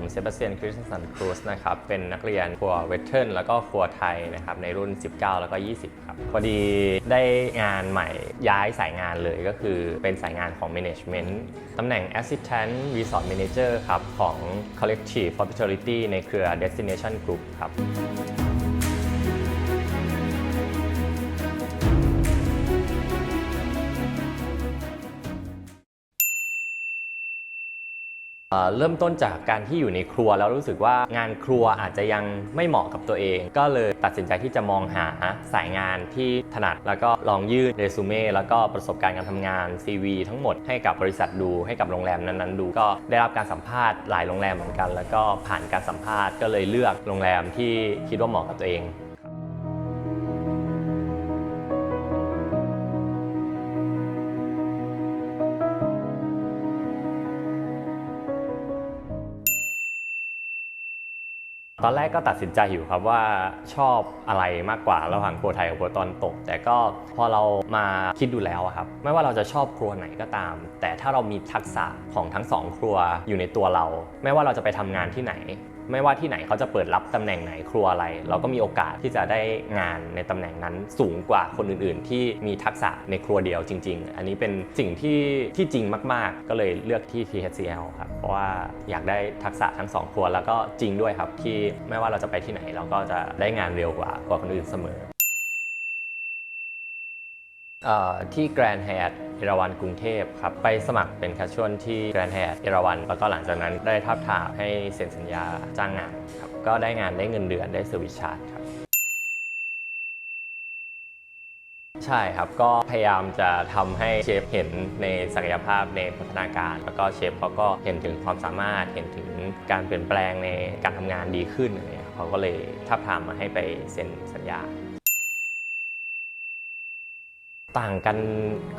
ผมเซบาสเตียนคริสสันครูสนะครับเป็นนักเรียนครัวเวทเทิร์นแล้วก็ครัวไทยนะครับในรุ่น 19 แล้วก็ 20 ครับ พอดีได้งานใหม่ย้ายสายงานเลยก็คือเป็นสายงานของ Management ตำแหน่ง Assistant Resort Manager ครับของ Collective Hospitality ในเครือ Destination Group ครับ เริ่มต้นจากการที่อยู่ในครัวแล้วรู้สึกว่างานครัวอาจจะยังไม่เหมาะกับตัวเอง ก็เลยตัดสินใจที่จะมองหาสายงานที่ถนัด แล้วก็ลองยื่นเรซูเม่แล้วก็ประสบการณ์การทำงาน CV ทั้งหมดให้กับบริษัทดูให้กับโรงแรมนั้นๆ ดู ก็ได้รับการสัมภาษณ์หลายโรงแรมเหมือนกัน แล้วก็ผ่านการสัมภาษณ์ก็เลยเลือกโรงแรมที่คิดว่าเหมาะกับตัวเอง อนแรกก็ตัดสินใจอยู่ครับว่าชอบอะไรมากกว่าระหว่างครัวไทยกับครัวตอนตก แต่ก็พอเรามาคิดดูแล้วครับไม่ว่าเราจะชอบครัวไหนก็ตาม แต่ถ้าเรามีทักษะของทั้งสองครัวอยู่ในตัวเรา ไม่ว่าเราจะไปทำงานที่ไหน ไม่ว่าที่ไหนเขาจะเปิดรับตำแหน่งไหนครัวอะไร เราก็มีโอกาสที่จะได้งานในตำแหน่งนั้นสูงกว่าคนอื่น ๆ ที่มีทักษะในครัวเดียวจริง ๆ อันนี้เป็นสิ่งที่ที่จริงมาก ๆ ก็เลยเลือกที่ THCL ครับเพราะว่าอยากได้ทักษะทั้งสองครัวแล้วก็จริงด้วยครับที่ไม่ว่าเราจะไปที่ไหนเราก็จะได้งานเร็วกว่ากว่าคนอื่นเสมอ ที่แกรนด์ y a t เอราวันกรุงเทพครับ ไปสมัครเป็นแคชชวลที่แกรนด์ y a t เอราวันแล้วก็หลังจากนั้นได้ทับทามให้เซ็นสัญญาจ้างงานครับ ก็ได้งานได้เงินเดือนได้เซอร์วิสชาร์จครับ ใช่ครับ ก็พยายามจะทำให้เชฟเห็นในศักยภาพในพัฒนาการ แล้วก็เชฟเขาก็เห็นถึงความสามารถเห็นถึงการเปลี่ยนแปลงในการทำงานดีขึ้นอะไรเขาก็เลยทับทามมาให้ไปเซ็นสัญญา ต่างกัน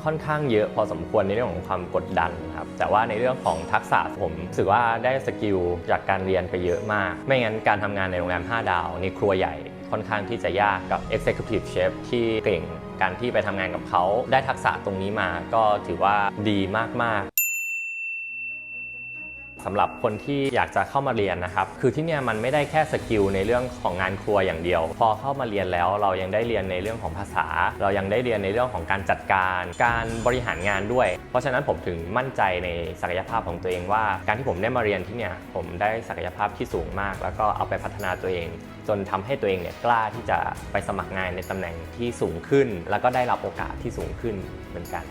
ค่อนข้างเยอะพอสมควรในเรื่องของความกดดันครับแต่ว่าในเรื่องของทักษะผมรู้สึกว่าได้สกิลจากการเรียนไปเยอะมาก ไม่งั้นการทำงานในโรงแรม 5 ดาวในครัวใหญ่ค่อนข้างที่จะยากกับ Executive Chef ที่เก่งการที่ไปทำงานกับเขาได้ทักษะตรงนี้มาก็ถือว่าดีมาก ๆ สำหรับคนที่อยากจะเข้ามาเรียนนะครับ คือที่เนี่ยมันไม่ได้แค่สกิลในเรื่องของงานครัวอย่างเดียว พอเข้ามาเรียนแล้วเรายังได้เรียนในเรื่องของภาษา เรายังได้เรียนในเรื่องของการจัดการ การบริหารงานด้วย เพราะฉะนั้นผมถึงมั่นใจในศักยภาพของตัวเองว่า การที่ผมได้มาเรียนที่เนี่ยผมได้ศักยภาพที่สูงมาก แล้วก็เอาไปพัฒนาตัวเอง จนทำให้ตัวเองเนี่ยกล้าที่จะไปสมัครงานในตำแหน่งที่สูงขึ้น แล้วก็ได้รับโอกาสที่สูงขึ้นเหมือนกัน